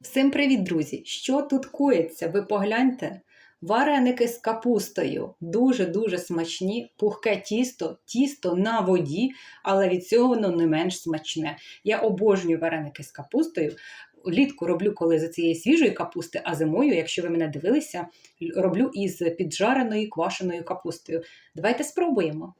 Всім привіт, друзі! Що тут коїться? Ви погляньте. Вареники з капустою. Дуже-дуже смачні, пухке тісто, тісто на воді, але від цього воно не менш смачне. Я обожнюю вареники з капустою. Влітку роблю коли з цієї свіжої капусти, а зимою, якщо ви мене дивилися, роблю із піджареної квашеною капустою. Давайте спробуємо.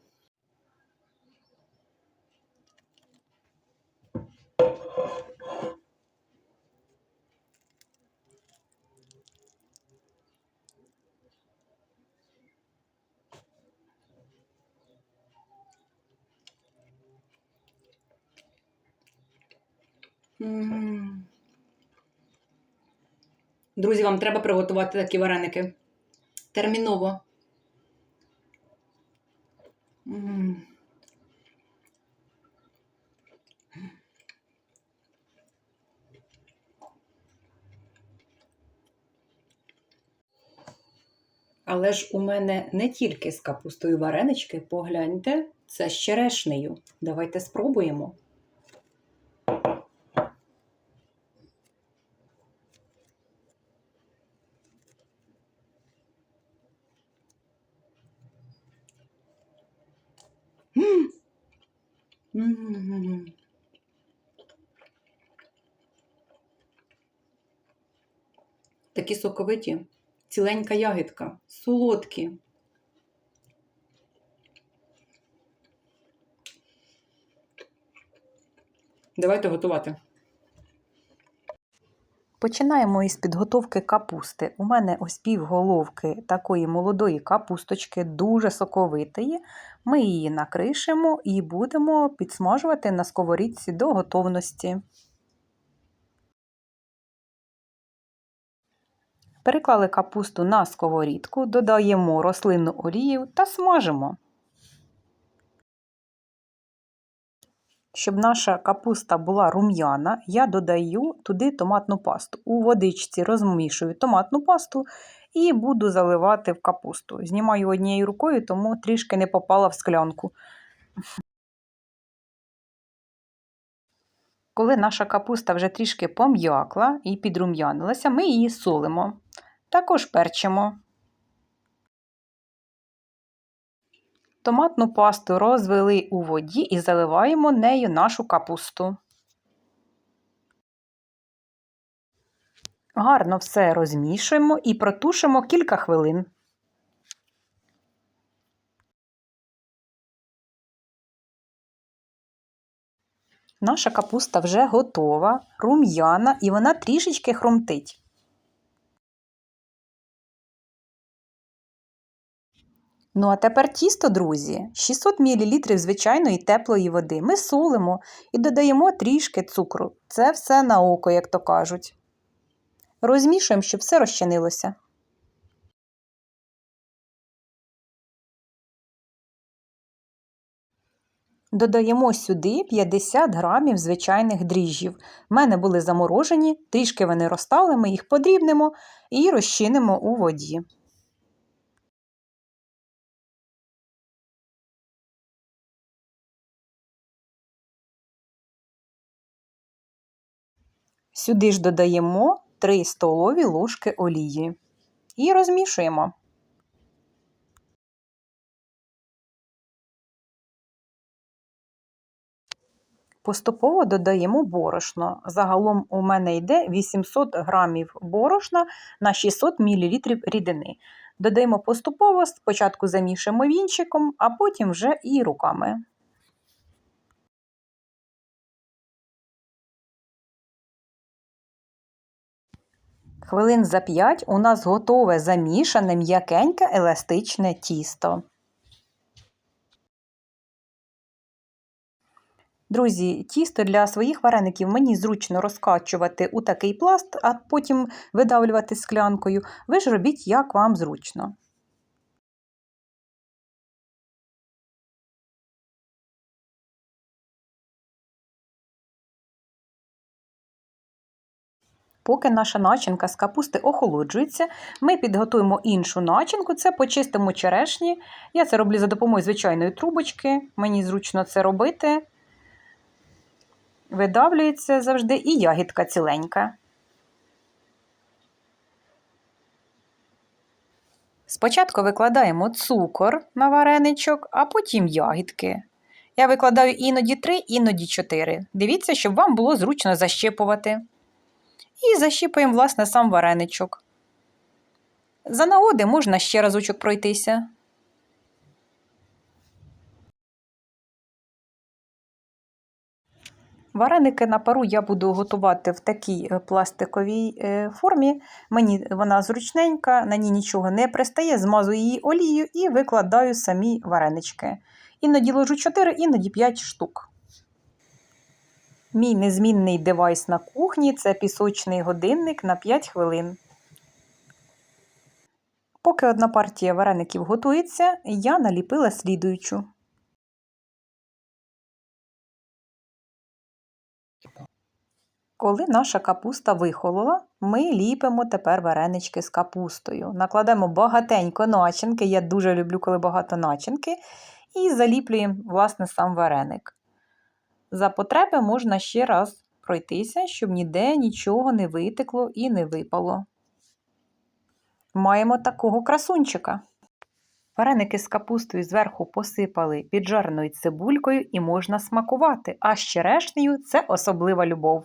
Друзі, вам треба приготувати такі вареники. Терміново. Але ж у мене не тільки з капустою варенички, погляньте, це з черешнею. Давайте спробуємо. Такі соковиті, ціленька ягідка, солодкі. Давайте готувати. Починаємо із підготовки капусти. У мене ось півголовки такої молодої капусточки, дуже соковитої. Ми її накришимо і будемо підсмажувати на сковорідці до готовності. Переклали капусту на сковорідку, додаємо рослинну олію та смажимо. Щоб наша капуста була рум'яна, я додаю туди томатну пасту. У водичці розмішую томатну пасту і буду заливати в капусту. Знімаю однією рукою, тому трішки не попала в склянку. Коли наша капуста вже трішки пом'якла і підрум'янилася, ми її солимо. Також перчимо. Томатну пасту розвели у воді і заливаємо нею нашу капусту. Гарно все розмішуємо і протушимо кілька хвилин. Наша капуста вже готова, рум'яна і вона трішечки хрумтить. Ну, а тепер тісто, друзі, 600 мл звичайної теплої води. Ми солимо і додаємо трішки цукру. Це все на око, як то кажуть. Розмішуємо, щоб все розчинилося. Додаємо сюди 50 грамів звичайних дріжджів. У мене були заморожені, трішки вони розтали, ми їх подрібнемо і розчинимо у воді. Сюди ж додаємо 3 столові ложки олії і розмішуємо. Поступово додаємо борошно. Загалом у мене йде 800 грамів борошна на 600 мл рідини. Додаємо поступово, спочатку замішуємо вінчиком, а потім вже і руками. Хвилин за 5 у нас готове замішане м'якеньке еластичне тісто. Друзі, тісто для своїх вареників мені зручно розкачувати у такий пласт, а потім видавлювати склянкою. Ви ж робіть, як вам зручно. Поки наша начинка з капусти охолоджується, ми підготуємо іншу начинку, це почистимо черешні. Я це роблю за допомогою звичайної трубочки, мені зручно це робити. Видавлюється завжди і ягідка ціленька. Спочатку викладаємо цукор на вареничок, а потім ягідки. Я викладаю іноді 3, іноді 4. Дивіться, щоб вам було зручно защепувати. І защіпуємо, власне, сам вареничок. За нагоди можна ще разочок пройтися. Вареники на пару я буду готувати в такій е, пластиковій е, формі. Мені вона зручненька, на ній нічого не пристає, змазую її олією і викладаю самі варенички. Іноді ложу 4, іноді 5 штук. Мій незмінний девайс на кухні це пісочний годинник на 5 хвилин. Поки одна партія вареників готується, я наліпила слідуючу. Коли наша капуста вихолола, ми ліпимо тепер варенички з капустою. Накладемо багатенько начинки. Я дуже люблю, коли багато начинки. І заліплюємо, власне, сам вареник. За потреби можна ще раз пройтися, щоб ніде нічого не витекло і не випало. Маємо такого красунчика. Вареники з капустою зверху посипали піджареною цибулькою і можна смакувати, а з черешнею це особлива любов.